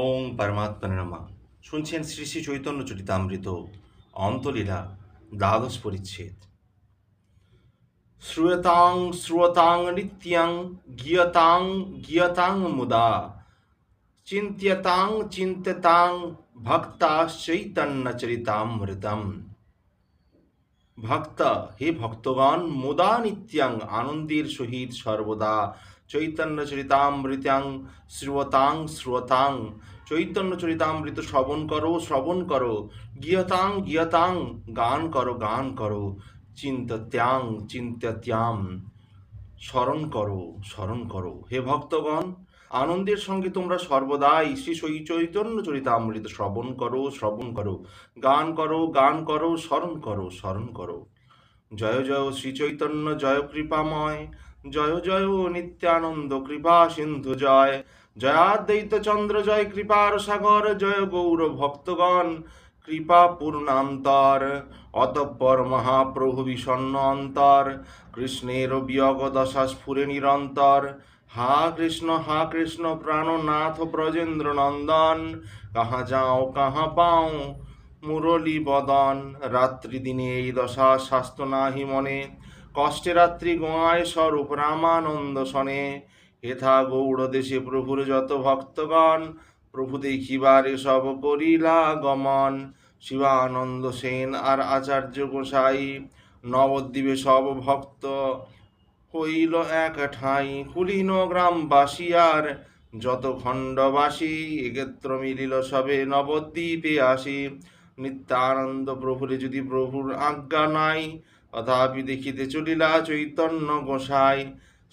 ওং পরমাত্মা নমা। শুনছেন শ্রী শ্রী চৈতন্য চরিতামৃত অন্তলীলা দ্বাদশ পরিচ্ছেদ। শ্রুয়তাং শ্রুয়তাং নিত্যাং গিয়তাং গিয়তাং মুদা। চিন্ত্যতাং চিন্ত্যতাং ভক্তাশ্চৈতন্য চরিতামৃতম। ভক্ত, হে ভক্তগণ, মুদা নিত্যাং আনন্দের সহিত সর্বদা চৈতন্য চরিতামৃত্যাং শ্রুয়তাং শ্রুয়তাং। চৈতন্য চরিতামৃত শ্রবণ করো শ্রবণ করো। গিয়তাং গিয়তাং, গান করো গান করো। চিন্তত্যাং চিন্তত্যাম, স্মরণ করো স্মরণ করো। হে ভক্তগণ, আনন্দের সঙ্গে তোমরা সর্বদাই শ্রী সই চৈতন্য চরিতামৃত শ্রবণ করো শ্রবণ করো। গান করো গান করো, স্মরণ করো স্মরণ করো। জয় জয় শ্রী চৈতন্য, জয় কৃপাময়। জয় জয় নিত্যানন্দ, কৃপা সিন্ধু জয়। জয়াদ্বৈত চন্দ্র, জয় কৃপার সাগর, জয় গৌর ভক্তগণ, কৃপা পূর্ণান্তর। অতঃপর মহাপ্রভু বিষণ্ণ অন্তর, কৃষ্ণের বিয়োগ দশা স্ফুরে নিরন্তর। হা কৃষ্ণ হা কৃষ্ণ, প্রাণনাথ ব্রজেন্দ্র নন্দন, কাহা যাও, কাহা পাও, মুরলী বদন। রাত্রি দিনে এই দশা স্বাস্থ্য নাহি মনে। কষ্টে রাত্রি গোয়ায় স্বরূপ রামানন্দ শনে। হেথা গৌড় দেশে প্রভুর যত ভক্তগণ, প্রভু দেখিবার সব করিলা গমন। শিবানন্দ সেন আর আচার্য গোসাই, নবদ্বীপে সব ভক্ত হইল এক ঠাঁই। কুলীন গ্রামবাসী আর যত খণ্ডবাসী, একত্র মিলিল সবে নবদ্বীপে আসি। নিত্যানন্দ প্রভুরে যদি প্রভুর আজ্ঞা নাই তথাপি দেখিতে চলিলা চৈতন্য গোসাই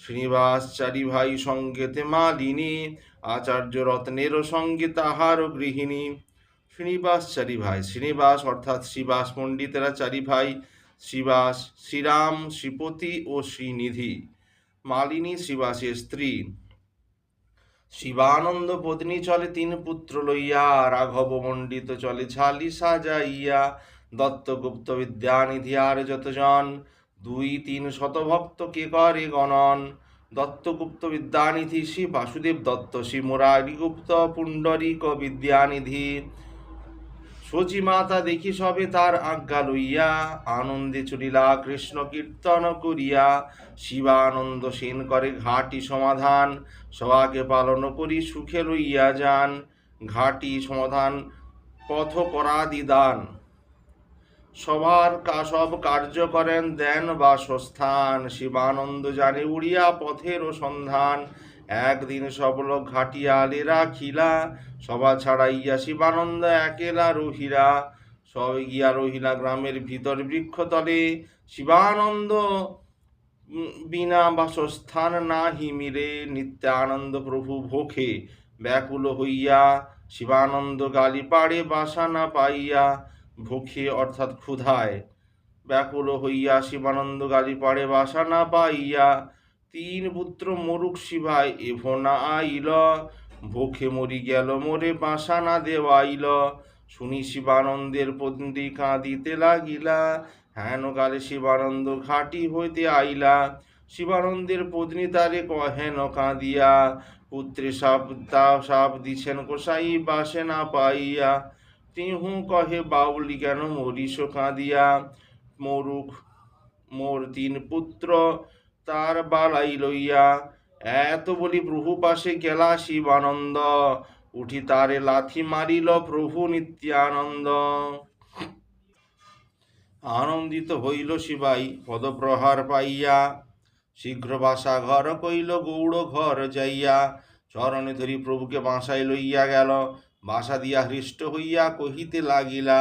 শ্রীনিবাস চারি ভাই সঙ্গেতে মালিনী আচার্য রত্নেরও সঙ্গে তাহারও গৃহিণী শ্রীনিবাস চারি ভাই শ্রীনিবাস অর্থাৎ শ্রীবাস পণ্ডিতেরা চারি ভাই শ্রীবাস শ্রীরাম শ্রীপতি ও শ্রীনিধি মালিনী শ্রীবাসের স্ত্রী শিবানন্দ পত্নী চলে তিন পুত্র লইয়া রাঘব মণ্ডিত চলে ছালি সাজাইয়া দত্তগুপ্ত বিদ্যানিধি আর যতজন, দুই তিন শতভক্ত কে করে গণন। দত্তগুপ্ত বিদ্যানিধি শ্রী বাসুদেব দত্ত, শ্রী মুরারি গুপ্ত পুণ্ডরিক বিদ্যানিধি সচি মাতা দেখি সবে তার আজ্ঞা লইয়া, আনন্দে চলিলা কৃষ্ণ কীর্তন করিয়া, শিবানন্দ সেন করে ঘাটি সমাধান সবাকে পালন করি সুখে লইয়া যান, ঘাটি সমাধান পথ করাদি দান। সবার সব কার্য করেন দেন বাসস্থান। শিবানন্দ জানে উড়িয়া পথের সন্ধান। একদিন সব লোক ঘাটিয়ালে রাখিলা সভা ছাড়াইয়া শিবানন্দ একেলা রহিলা সব গিয়া রহিলা গ্রামের ভিতর বৃক্ষতলে। শিবানন্দ বিনা বাসস্থান নাহি মিলে। নিত্যানন্দ প্রভু ভোখে। ব্যাকুল হইয়া শিবানন্দ গালি পাড়ে বাসা না পাইয়া। ভোখে অর্থাৎ ক্ষুধায়। ব্যাকুল হইয়া শিবানন্দ গালি পাড়ে বাসা না পাইয়া তিন পুত্র মরুক শিবায় এভ না আইল। ভোখে মরি গেল, মোরে বাসা না দেওয়াইল। শুনি শিবানন্দের পন্দি কাঁদিতে লাগিলা। হেন কালে শিবানন্দ ঘাটি হইতে আইলা। শিবানন্দের পত্নী তারে কহেন কাঁদিয়া, পুত্রে সাপ তা সাপ দিছেন গোসাই বাসে না পাইয়া। তিহু কহে বাউলি কেন মরিস কাঁদিয়া? মরুক মোর তিন পুত্র, তার বালাই লইয়া। এত বলি প্রভু পাশে গেলা শিবানন্দ, উঠি তারে লাথি মারিল প্রভু নিত্যানন্দ। আনন্দিত হইল শিবাই, পদপ্রহার পাইয়া। শীঘ্র বাসা ঘর কইল, গৌড় ঘর যাইয়া। চরণে ধরি প্রভুকে বাসায় লইয়া গেল। বাসা দিয়া হৃষ্ট হইয়া কহিতে লাগিলা,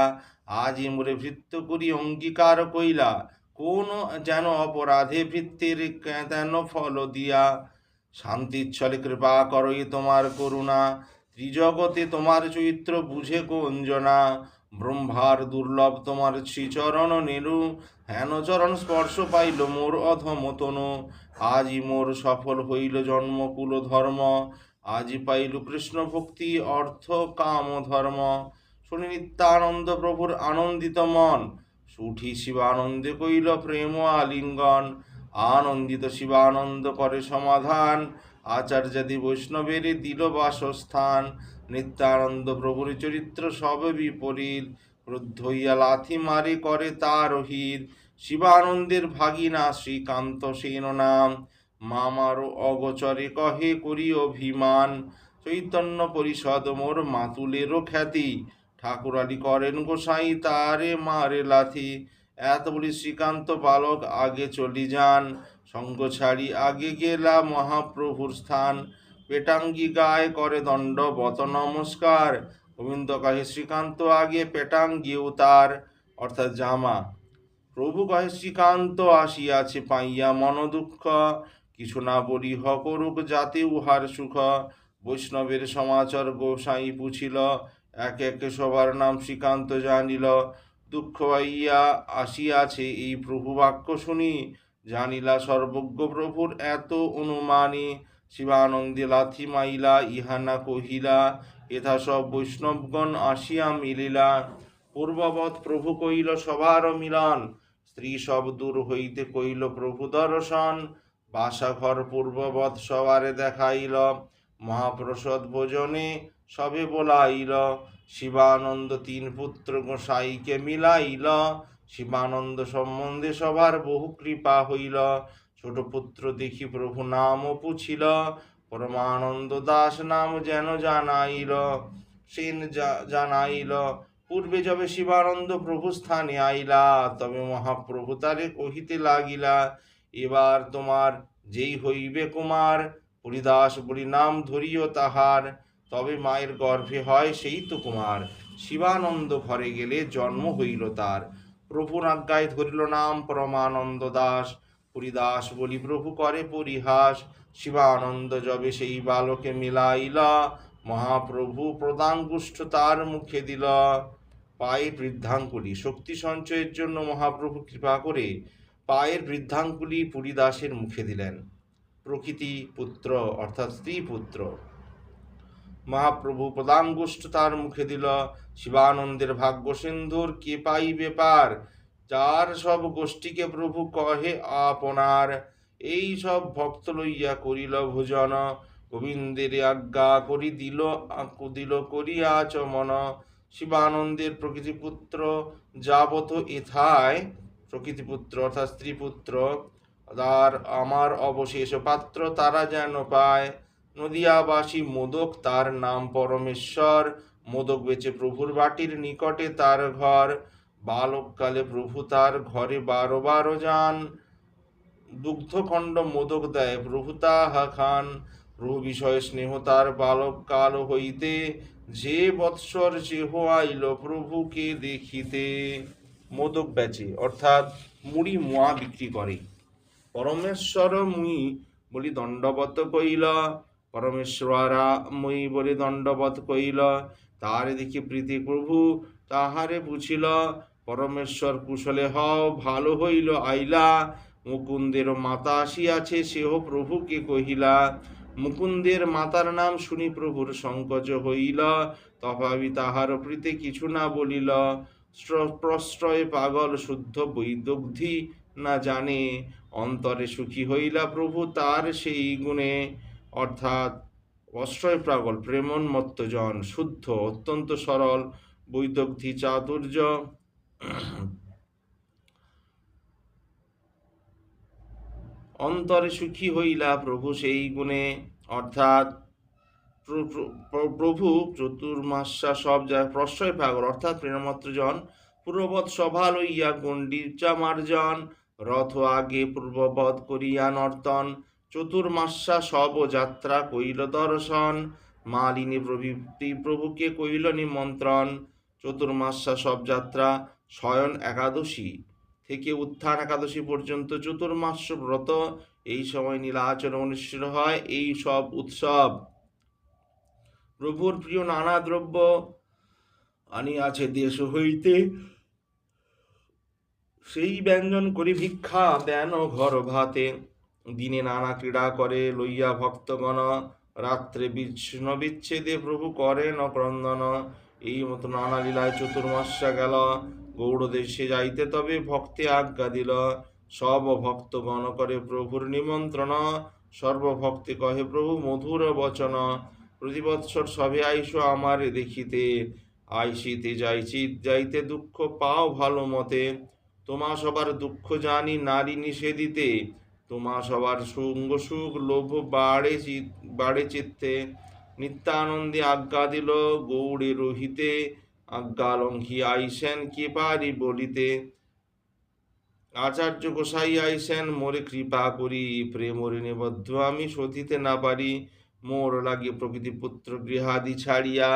আজি মোরে ভৃত্য করি অঙ্গীকার কইলা, কোন যেন অপরাধে ভৃত্যের কেন ফল দিয়া? শান্তির ছলে কৃপা করই তোমার করুণা, ত্রিজগতে তোমার চরিত্র বুঝে কোন জনা ব্রহ্মার দুর্লভ তোমার শ্রীচরণ নেরু হেন চরণ স্পর্শ পাইল মোর অধমতনু, আজি মোর সফল হইল জন্মকুল ধর্ম আজি পাইল কৃষ্ণ ভক্তি, অর্থ, কাম, ধর্ম। শুনি নিত্যানন্দ প্রভুর আনন্দিত মন। সুঠি শিবানন্দে কইল প্রেম আলিঙ্গন। আনন্দিত শিবানন্দ করে সমাধান। আচার্যাদি বৈষ্ণবের দিল বাসস্থান। নিত্যানন্দ প্রভুর চরিত্র সব বিপরীত। ক্রুদ্ধ হইয়া লাথি মারে করে তার হিত শিবানন্দের ভাগিনা শ্রীকান্ত সেন নাম মামারও অগচরে কহে করি অভিমান। চৈতন্য পরিষদ মোর মাতুলেরও খ্যাতি। ঠাকুরালি করেন গোসাই তারে মারে লাথি। এত বলি শ্রীকান্ত বালক আগে চলি যান। সঙ্গ ছাড়ি আগে গেলা মহাপ্রভুর স্থান। পেটাঙ্গি গায়ে করে দণ্ড বত নমস্কার। গোবিন্দ কহে শ্রীকান্ত আগে পেটাঙ্গি তার। অর্থাৎ জামা। প্রভু কহে শ্রীকান্ত আসিয়াছে পাইয়া মন দুঃখ কিছু না বলি হ করুক যাতে উহার সুখ। বৈষ্ণবের সমাচার গোসাই পুছিল, এক এক সবার নাম শ্রীকান্ত জানিল। দুঃখ পাইয়া আসিয়াছে এই প্রভু বাক্য শুনি, জানিলা সর্বজ্ঞ প্রভুর এত অনুমানী। শিবানন্দে লাথি মাইলা ইহানা কহিলা, এথা সব বৈষ্ণবগণ আসিয়া মিলিলা। পূর্ববৎ প্রভু কইল সবার মিলন। স্ত্রী সব দূর হইতে কইল প্রভু দর্শন। বাসাঘর পূর্ববৎ সবারে দেখাইল, মহাপ্রসাদ ভোজনে সবে বলাইল, শিবানন্দ তিন পুত্র গোসাইকে মিলাইল, শিবানন্দ সম্বন্ধে সবার বহু কৃপা হইল। ছোট পুত্র দেখি প্রভু নাম পুছিল, পরমানন্দ দাস নাম যেন জানাইল, সেন জানাইল, পূর্বে যবে শিবানন্দ প্রভু স্থানে আইলা, তবে মহাপ্রভু তারে কহিতে লাগিলা এবার তোমার যেই হইবে কুমার, হরিদাস বলি নাম ধরিও তাহার, তবে মায়ের গর্ভে হয় সেই তো কুমার। শিবানন্দ ঘরে গেলে জন্ম হইল তার। প্রভুর আজ্ঞায় ধরিল নাম পরমানন্দ দাস। হরিদাস বলি, প্রভু করে পরিহাস। শিবানন্দ যবে সেই বালকে মিলাইলা, মহাপ্রভু প্রদাঙ্গুষ্ঠ তার মুখে দিল। পায়ে বৃদ্ধাঙ্গুলি, শক্তি সঞ্চয়ের জন্য মহাপ্রভু কৃপা করে পায়ের বৃদ্ধাঙ্গুলি পুরীদাসের মুখে দিলেন। প্রকৃতি পুত্র অর্থাৎ স্ত্রী পুত্র। মহাপ্রভু প্রদাঙ্গুষ্ঠ তার মুখে দিল, শিবানন্দের ভাগ্য সিন্ধুর কে পাইবে পার? যার সব গোষ্ঠীকে প্রভু কহে আপনার। এই সব ভক্ত লইয়া করিল ভোজন। গোবিন্দের আজ্ঞা করি দিল দিল করিয়া চমন শিবানন্দের প্রকৃতিপুত্র যাবত এথায় প্রকৃতিপুত্র অর্থাৎ স্ত্রীপুত্র তার আমার অবশেষ পাত্র তারা যেন পায়। নদিয়াবাসী মোদক, তার নাম পরমেশ্বর। মোদক বেচে প্রভুর বাটির নিকটে তার ঘর। বালককালে প্রভু তার ঘরে বারো বারো যান। দুগ্ধখণ্ড মোদক দেয় প্রভু তাহা খান। প্রভু বিষয়ে স্নেহ তার বালক কাল হইতে। যে বৎসর যেহ আইল প্রভুকে দেখিতে। মোদক বেচে, অর্থাৎ মুড়ি মোয়া বিক্রি করে। পরমেশ্বর মুই বলি দণ্ডবত কইল, পরমেশ্বরা মুই বলি দণ্ডবত কইল তারে দেখি প্রীতি প্রভু তাহারে বুঝিল, পরমেশ্বর কুশলে হও, ভালো হইল, আইলা। মুকুন্দের মাতা আসিয়াছে সেহ প্রভুকে কহিলা, মুকুন্দের মাতার নাম শুনি প্রভুর সংকোচ হইল, তথাপি তাহার প্রীতি কিছু না বলিল। প্রশ্রয়ে পাগল, শুদ্ধ বৈদগ্ধি না জানে। অন্তরে সুখী হইলা প্রভু তার সেই গুণে। অর্থাৎ অশ্রয় প্রাগল প্রেমন্মত্ত জন শুদ্ধ, অত্যন্ত সরল বৈদগ্ধি চাতুর্য। অন্তরে সুখী হইলা প্রভু সেই গুণে। অর্থাৎ প্রভু চতুর্মাসা সব যা প্রশ্রয় পাগল। অর্থাৎ প্রেমমাত্র জন পূর্ববৎ সভা লইয়া গণ্ডিচা মার্জন রথ আগে পূর্ববৎ করিয়া নর্তন চতুর্মাসা সব যাত্রা কইল দর্শন, মালিনী প্রভৃতি প্রভুকে কইল নিমন্ত্রণ চতুর্মাসা সব যাত্রা শয়ন একাদশী থেকে উত্থান একাদশী পর্যন্ত চতুর্মাস ব্রত এই সময় নীলাচরণ অনুষ্ঠিত হয়, এই সব উৎসব। প্রভুর প্রিয় নানা দ্রব্য আনিয়াছে দেশ হইতে। সেই ব্যঞ্জন করি ভিক্ষা দেন ঘর ভাতে। দিনে নানা ক্রীড়া করে লইয়া ভক্তগণ। রাত্রে বিচ্ছিন্ন বিচ্ছেদে প্রভু করেন ক্রন্দন। এই মতো নানা লীলায় চতুর্মাসা গেল। গৌড় দেশে যাইতে তবে ভক্তে আজ্ঞা দিল। সব ভক্তগণ করে প্রভুর নিমন্ত্রণ। সর্বভক্তে কহে প্রভু মধুর বচন। প্রতি বৎসর সবে আইসো আমার দেখিতে, আইসিতে যাইছি, যাইতে দুঃখ পাও ভালো মতে। তোমা সবার দুঃখ জানি নারী নিষেধিতে, তোমা সবার সঙ্গ সুখ লোভ বাড়ে বাড়ে চিত্তে। নিত্যানন্দে আজ্ঞা দিল গৌড়ে রহিতে, আজ্ঞা লঙ্ঘি আইসেন কে পারি বলিতে। আচার্য গোসাই আইসেন, মোরে কৃপা করি, প্রেমরে নিবদ্ধ আমি সধিতে না পারি। মোর লাগে প্রকৃতি পুত্র গৃহাদি ছাড়িয়া,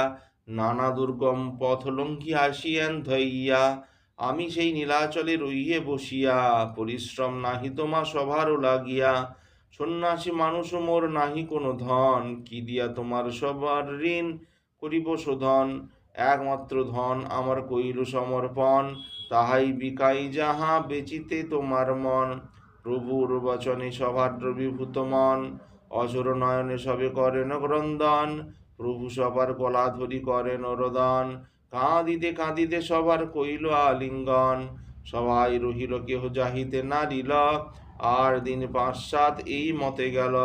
নানা দুর্গম পথ লঙ্ঘি আসিয়েন ধইয়া, আমি সেই নীলাচলে রইয়ে বসিয়া, পরিশ্রম নাহি তোমা সভারও লাগিয়া। সন্ন্যাসী মানুষ মোর নাহি কোনো ধন, কি দিয়া তোমার সবার ঋণ করিব শোধন? একমাত্র ধন আমার কইল সমর্পণ, তাহাই বিকাই যাহা বেচিতে তোমার মন। প্রভুর বচনে সভার বিভূত মন। অসুর নয়নে সবে করেন ক্রন্দন, প্রভু সবার গলা ধরি করেন রোদন কাঁদিতে কাঁদিতে সবার কইল আলিঙ্গন, সবাই রহিল কেহ যাহিতে নারিল। আর দিন পাঁচ সাত এই মতে গেল,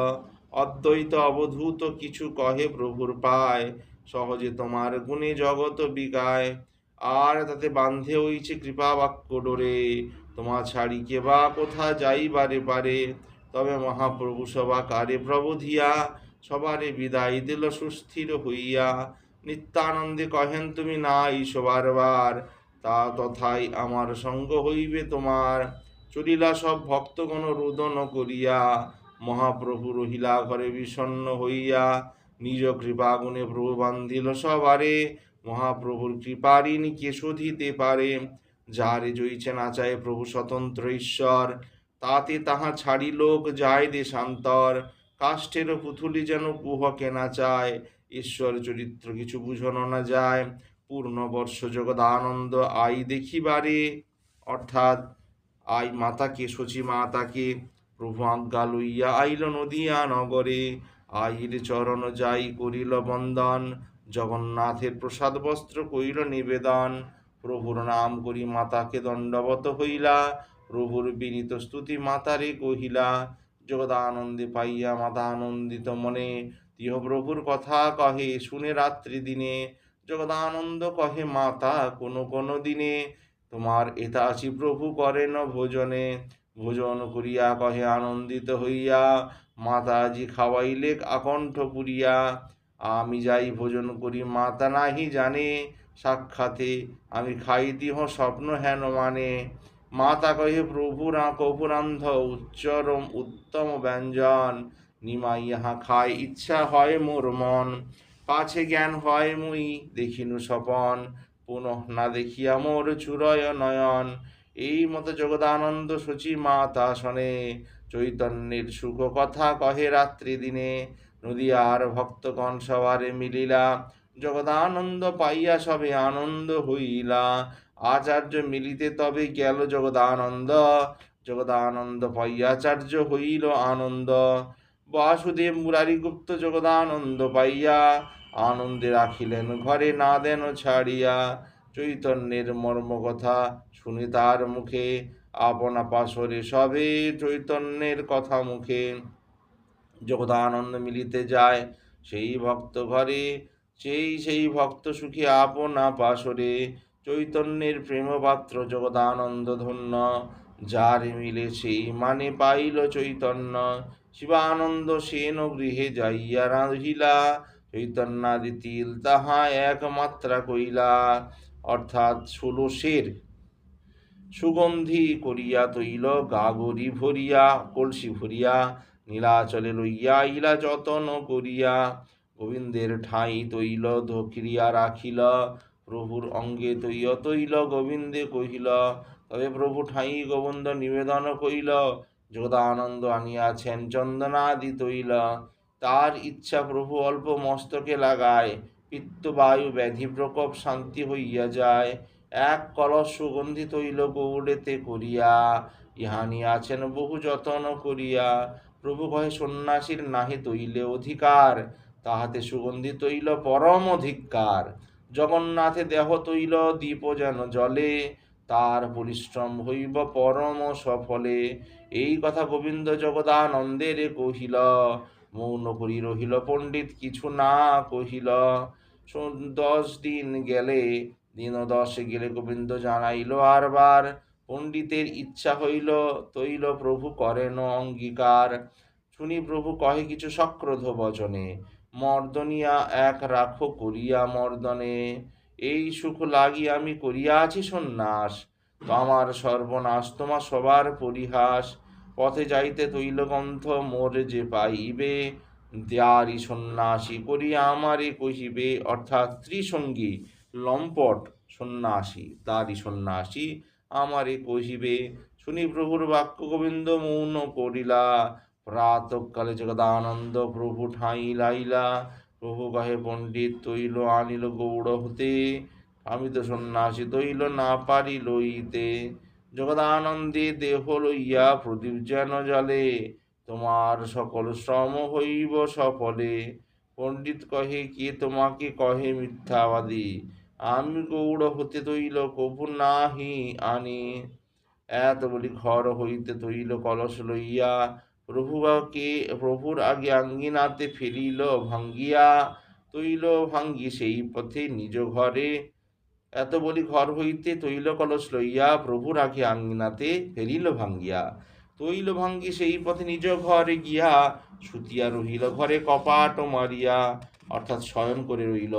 অদ্বৈত অবধূত কিছু কহে প্রভুর পায়, সহজে তোমার গুণে জগত বিকায় আর তাতে বান্ধে হইছে কৃপা বাক্য ডোরে, তোমার ছাড়ি কে বা কোথা যাইবারে পারে। তবে মহাপ্রভু সভা কারে প্রবোধিয়া সবারে বিদায় দিল সুস্থির হইয়া। নিত্যানন্দে কহেন, তুমি নাই সবার বার, তা তথাই আমার সঙ্গ হইবে তোমার। চলিলা সব ভক্তগণ রোদন করিয়া, মহাপ্রভু রহিলা ঘরে বিষণ্ণ হইয়া। নিজ কৃপা গুণে প্রভু বান্ধিল সবারে, মহাপ্রভুর কৃপারিণী কে শোধিতে পারে? যারে জয়ছে না চায় প্রভু স্বতন্ত্র ঈশ্বর। তাতে তাহা ছাড়ি লোক যায় দেশান্তর। কাষ্ঠের পুতুলি যেন কুহকে না চায়, ঈশ্বর চরিত্র কিছু বুঝানো না যায়। পূর্ণ বর্ষ জগদানন্দ আই দেখিবারে। অর্থাৎ আই মাতাকে, শচী মাতাকে, প্রভু আজ্ঞা লইয়া আইল নদিয়া নগরে। আইর চরণ যাই করিল বন্দন, জগন্নাথের প্রসাদ বস্ত্র কইল নিবেদন। প্রভুর নাম করি মাতাকে দণ্ডবত হইলা প্রভুর বিনীত স্তুতি মাতারে কহিলা, জগদানন্দে পাইয়া মাতা আনন্দিত মনে, তিহ প্রভুর কথা কহে শুনে রাত্রি দিনে, জগদানন্দ কহে, মাতা, কোনো কোনো দিনে, তোমার এতাচি প্রভু করেন ভোজনে, ভোজন করিয়া কহে, আনন্দিত হইয়া, মাতা মাতাজি খাওয়াইলে আকণ্ঠ পুরিয়া, আমি যাই ভোজন করি, মাতা নাহি জানে, সাক্ষাতে আমি খাই দিহ স্বপ্ন হেন মানে মাতা কহে প্রভুরা কপুরান্ধ, উচ্চরম, উত্তম ব্যঞ্জন, নিমাই ইহা খায়, ইচ্ছা হয় মোর মন। পাছে জ্ঞান হয় মুই, দেখিনু স্বপন। পুনঃ না দেখিয়া মোর চুরয় নয়ন। এই মতো জগদানন্দ সচি মাতা শনে। চৈতন্যের সুখ কথা কহে রাত্রি দিনে। নদিয়ার ভক্তগণ সবারে মিলিলা। জগদানন্দ পাইয়া সবে আনন্দ হইলা। আচার্য মিলিতে তবে গেল জগদানন্দ। জগদানন্দ পাইয়াচার্য হইল আনন্দ। বাসুদেব মুরারি গুপ্ত জগদানন্দ পাইয়া আনন্দে রাখিলেন, ঘরে না দেন ছাড়িয়া। চৈতন্যের মর্ম কথা শুনি তার মুখে, আপনা পাশরে সবে চৈতন্যের কথা মুখে। জগদানন্দ মিলিতে যায় সেই ভক্ত ঘরে, সেই সেই ভক্ত সুখী আপনা পাশরে চৈতন্যের প্রেমপাত্র জগদানন্দ ধন্য যার সেই মানে পাইল চৈতন্য। শিবানন্দ সেন গৃহে যাইয়া রাধিলা চৈতন্যাদি তিল তাহা একমাত্রা কইলা। অর্থাৎ ষোলশের সুগন্ধি করিয়া তৈল, গাগরি ভরিয়া, কলসি ভরিয়া, নীলাচলে লইয়া ইলা যতন করিয়া, গোবিন্দের ঠাঁই তৈল ধকিরিয়া রাখিল। প্রভুর অঙ্গে তৈয় তৈল গোবিন্দে কহিল, তবে প্রভু ঠাঁই গোবিন্দ নিবেদন কইল যোগানন্দ আনিয়াছেন চন্দনাদি তৈল। তার ইচ্ছা প্রভু অল্প মস্তকে লাগায় পিত্তবায়ু ব্যাধি প্রকোপ শান্তি হইয়া যায়। এক কলস সুগন্ধি তৈল গৌড়েতে করিয়া ইহানি আছেন বহু যতন করিয়া। প্রভু কহে, সন্ন্যাসীর নাহি তৈলে অধিকার, তাহাতে সুগন্ধি তৈল পরম অধিকার। জগন্নাথে দেহ তৈল, দীপ যেন জলে তার পরিশ্রম হইব পরম সফলে। এই কথা গোবিন্দ জগদানন্দের কহিল। মৌন করি রহিল পণ্ডিত, কিছু না কহিল। দশ দিন গেলে, দিন দশে গেলে গোবিন্দ জানাইল, আরবার পণ্ডিতের ইচ্ছা হইল, তৈল প্রভু করেন অঙ্গীকার। শুনি প্রভু কহে কিছু সক্রোধ বচনে মর্দনিয়া এক রাখো করিয়া মর্দনে। এই সুখ লাগি আমি করিয়াছি সন্ন্যাস। তো আমার সর্বনাশ, তোমার সবার পরিহাস। পথে যাইতে তৈলগন্ধ মোর যে পাইবে, দেয়ারি সন্ন্যাসী করিয়া আমারে কহিবে, অর্থাৎ ত্রিসঙ্গী লম্পট সন্ন্যাসী তারি সন্ন্যাসী আমারে কহিবে, শুনি প্রভুর বাক্য গোবিন্দ, মৌন করিলা। প্রাতকালে জগদানন্দ প্রভু ঠাঁই লাইলা, প্রভু কহে পণ্ডিত তৈল আনিল গৌড় হতে। আমি তো সন্ন্যাসী তৈল না পারি লইতে। জগদানন্দে দেহ লইয়া প্রদীপ যেন জলে তোমার সকল শ্রম হইব সফলে। পণ্ডিত কহে, কে তোমাকে কহে মিথ্যাবাদী? আমি গৌড় হতে তৈল কভু নাহি আনি। এত বলি ঘর হইতে তৈল কলস লইয়া প্রভুকে প্রভুর আগে আঙ্গিনাতে ফেলিল, ভাঙ্গিয়া, তৈল ভাঙ্গি সেই পথে নিজ ঘরে। এত বলি ঘর হইতে তৈল কলস লইয়া প্রভুর আগে আঙ্গিনাতে ফেলিল, ভাঙ্গিয়া। তৈল ভাঙ্গি সেই পথে নিজ ঘরে গিয়া সুতিয়া রহিল, ঘরে কপাট মারিয়া। অর্থাৎ শয়ন করে রইল।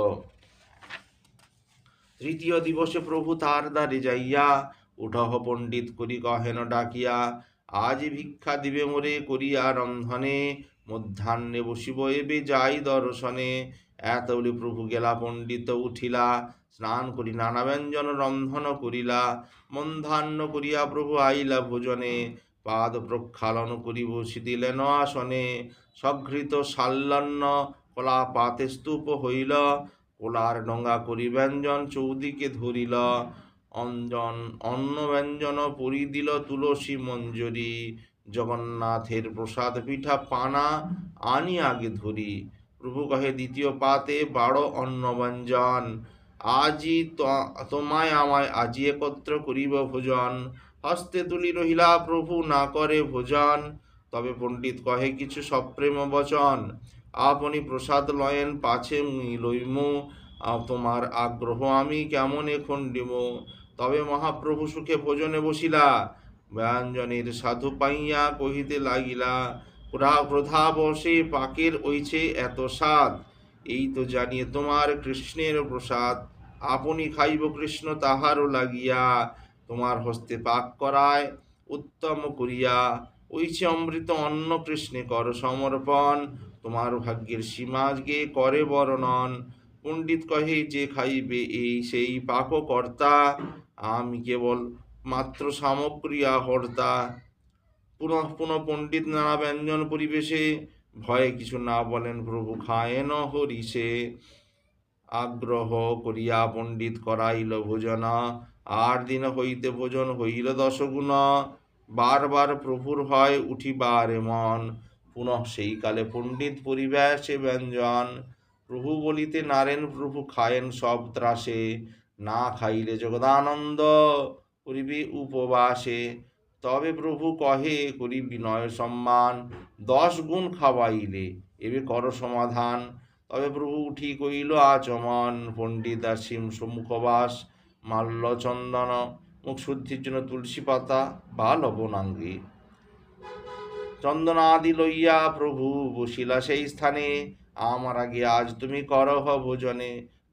তৃতীয় দিবসে প্রভু তার দ্বারে যাইয়া উঠহ পণ্ডিত করি কহেন ডাকিয়া আজ ভিক্ষা দিবে মোরে করিয়া রন্ধনে, মধ্যাহ্নে বসিব এবে যাই দর্শনে। এত বলি প্রভু গেলা পণ্ডিত উঠিলা, স্নান করি, নানা ব্যঞ্জন রন্ধন করিলা, মধ্যাহ্ন করিয়া প্রভু আইলা ভোজনে। পাদ প্রক্ষালন করি বসি দিলেন আসনে। সঘৃত সাল্লান্ন কলা পাতে স্তূপ হইল, কোলার ডঙ্গা করি ব্যঞ্জন চৌদিকে ধরিল। অঞ্জন, অন্ন ব্যঞ্জন পরি দিল তুলসী মঞ্জরি। জগন্নাথের প্রসাদ পিঠা পানা আনি আগে ধরি। প্রভু কহে, দ্বিতীয় পাতে বারো অন্ন ব্যঞ্জন। আজি তোমায় আমায় আজি একত্র করিব ভোজন। হস্তে তুলি রহিলা প্রভু, না করে ভোজন। তবে পণ্ডিত কহে, কিছু সপ্রেম বচন। আপনি প্রসাদ লয়েন, পাছে মুই লইমু। তোমার আগ্রহ আমি কেমন এখন ডিমু তবে মহাপ্রভু সুখে ভোজনে বসিলা। ব্যঞ্জনের সাধু পাইয়া কহিতে লাগিলা ক্রোধা ক্রোধা বসে পাকের ওইছে এত স্বাদ। এই তো জানিয়ে তোমার কৃষ্ণের প্রসাদ। আপনি খাইব কৃষ্ণ তাহারও লাগিয়া। তোমার হস্তে পাক করায় উত্তম করিয়া। ওইছে অমৃত অন্ন কৃষ্ণে কর সমর্পণ। তোমার ভাগ্যের সীমাজকে করে বর্ণন। পণ্ডিত কহে, যে খাইবে এই সেই পাক কর্তা আমি কেবল মাত্র সামগ্রিয়া হর্তা পুনঃ পুনঃ পণ্ডিত নানা ব্যঞ্জন পরিবেশে ভয়ে কিছু না বলেন প্রভু খায়েন হরিষে। আগ্রহ করিয়া পণ্ডিত করাইল ভোজন। আর দিন হইতে ভোজন হইল দশগুণ। বারবার প্রভুর হয় উঠিবারে মন। পুনঃ সেই কালে পণ্ডিত পরিবেশে ব্যঞ্জন। প্রভু বলিতে নারেন, প্রভু খায়েন সব ত্রাসে। না খাইলে জগদানন্দ করিবে উপবাসে। তবে প্রভু কহে, করি বিনয় সম্মান, দশ গুণ খাওয়াইলে, এবে কর সমাধান। তবে প্রভু উঠি কইল আচমন পণ্ডিত আর সিম সম্মুখবাস, মাল্য চন্দন, মুখ শুদ্ধির জন্য তুলসী পাতা বা লবণাঙ্গি চন্দনাদি লইয়া প্রভু বসিলা সেই স্থানে। আমার আগে আজ তুমি করহ ভোজনে।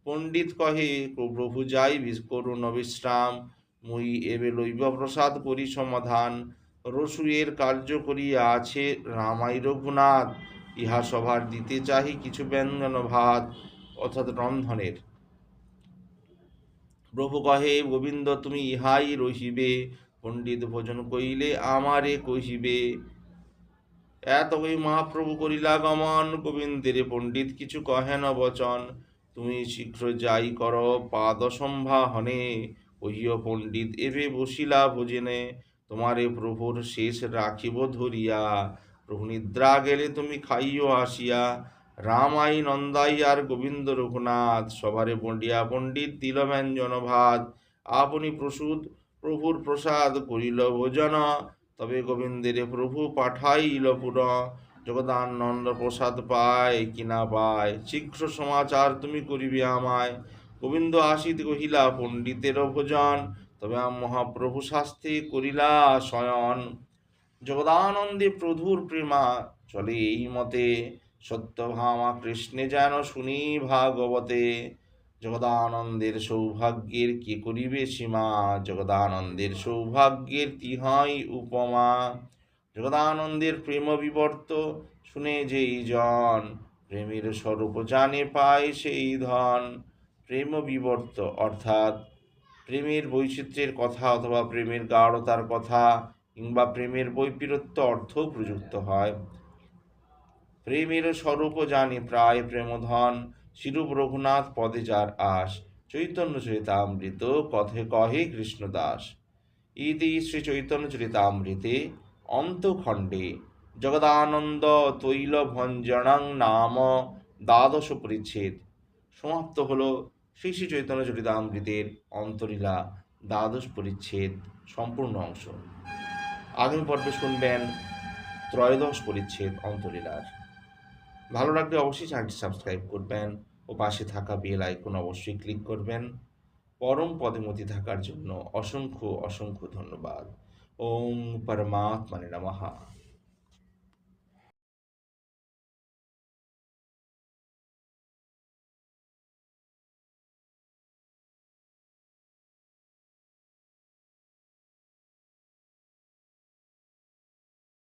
পণ্ডিত কহে, প্রভু যাই করুণ বিশ্রাম মুই এবে লইব প্রসাদ করি সমাধান। রসুয়ের কার্য করিয়া আছে রামাই রঘুনাথ, ইহা সভার দিতে চাহি কিছু ব্যঞ্জন ভাত। অর্থাৎ রন্ধনের। প্রভু কহে, গোবিন্দ, তুমি ইহাই রহিবে। পণ্ডিত ভোজন কইলে আমারে কহিবে। এত কই মহাপ্রভু করিলা গমন গোবিন্দের পণ্ডিত কিছু কহেন বচন। তুমি শীঘ্র যাই কর পাদ সম্ভাহনে কহিও পণ্ডিত, এবে বসিলা ভোজনে। তোমারে প্রভুর শেষ রাখিব ধরিয়া। প্রভু নিদ্রা গেলে তুমি খাইও আসিয়া। রামাই, নন্দাই আর গোবিন্দ রঘুনাথ, সবারে পণ্ডিয়া পণ্ডিত দিল ব্যঞ্জন ভাত আপনি প্রসূত, প্রভুর প্রসাদ করিল ভোজন। তবে গোবিন্দের প্রভু পাঠাইল পুর জগদানন্দ প্রসাদ পায় কি না পায়? শীঘ্র সমাচার তুমি করিবে আমায়। গোবিন্দ আসিত কহিলা পণ্ডিতের ভোজন, তবে মহাপ্রভু শাস্তি করিলা শয়ন জগদানন্দে প্রধুর প্রেমা, চলে এই মতে। সত্যভামা কৃষ্ণে যেন শুনি ভাগবতে। জগদানন্দের সৌভাগ্যের কি করিবে সীমা? জগদানন্দের সৌভাগ্যের তিহাই উপমা। জগদানন্দের প্রেম বিবর্ত শুনে যেই জন প্রেমের স্বরূপ জানে পায় সেই ধন প্রেম বিবর্ত অর্থাৎ প্রেমের বৈচিত্র্যের কথা অথবা প্রেমের গাঢ়তার কথা কিংবা প্রেমের বৈপরীত্য অর্থ প্রযুক্ত হয়। প্রেমের স্বরূপ জানে প্রায় প্রেমধন, শিরূপ রঘুনাথ পদে যার আস চৈতন্য চরিতামৃত কথে কহে কৃষ্ণদাস। ইতি শ্রী চৈতন্য চরিতামৃতে অন্তখণ্ডে। জগদানন্দ তৈল ভঞ্জনং নাম দ্বাদশ পরিচ্ছেদ। সমাপ্ত হলো শ্রী শ্রী চৈতন্য চরিতামৃতের অন্তরীলা দ্বাদশ পরিচ্ছেদ সম্পূর্ণ অংশ। আগামী পর্বে শুনবেন ত্রয়োদশ পরিচ্ছেদ অন্তরীলার। ভালো লাগলে অবশ্যই চ্যানেলটি সাবস্ক্রাইব করবেন ও পাশে থাকা বেল আইকন অবশ্যই ক্লিক করবেন। পরম পদমতি থাকার জন্য অসংখ্য অসংখ্য ধন্যবাদ। ओम परमात्मा नमः।